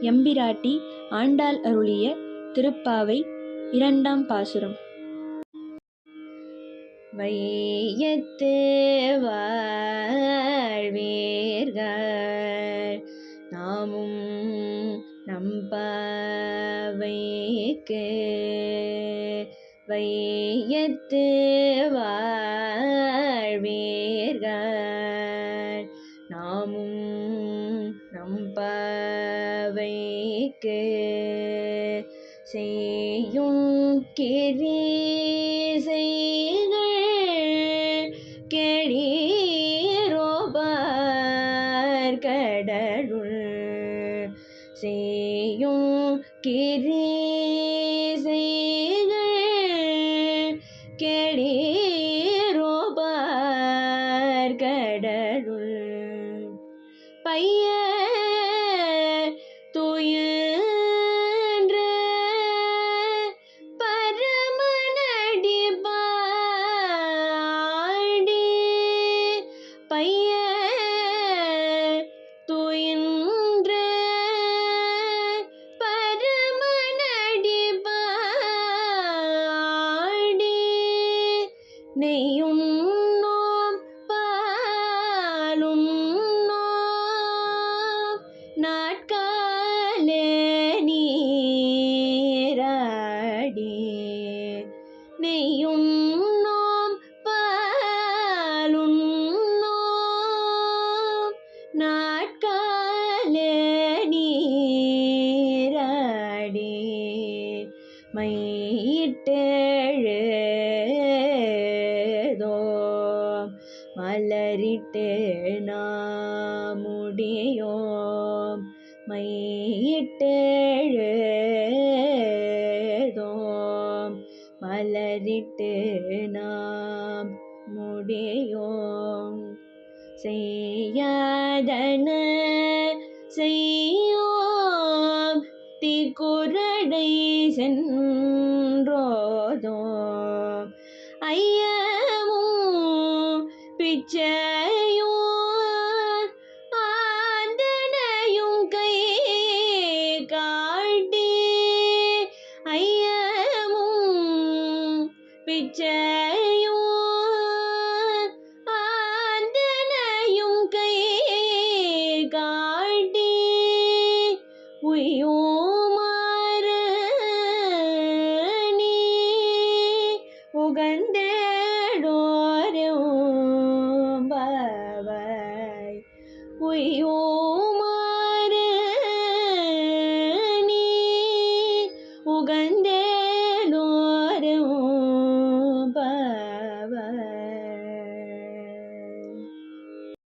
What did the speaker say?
எம்பிராட்டி ஆண்டாள் அருளிய திருப்பாவை இரண்டாம் பாசுரம். வையத்து வாழ்வீர்கள் நாமும் நம்பாவைக்கு வையத்து வா நம்பாவைக்கு செய்யும் கிரீசைகள் கெழீரோபார் கடலுள் செய்யும் கிரீசைகள் கெழீரோபார் கடலுள் பையன் நெய்யும் நோம் நாட்காலே நீராடி. நெய்யும் நோம் நாட்காலே நீராடி. மலரிட்டு நாமுடியோம் மையிட்டெழுதோம் மலரிட்டு நாம் முடியோம் செய்யாதன செய்யோம் திக்குரடை சென்றோதோம் ஐயா பிச்சையும் ஆந்தனையும் கை காட்டி ஐயமும் பிச்சையும்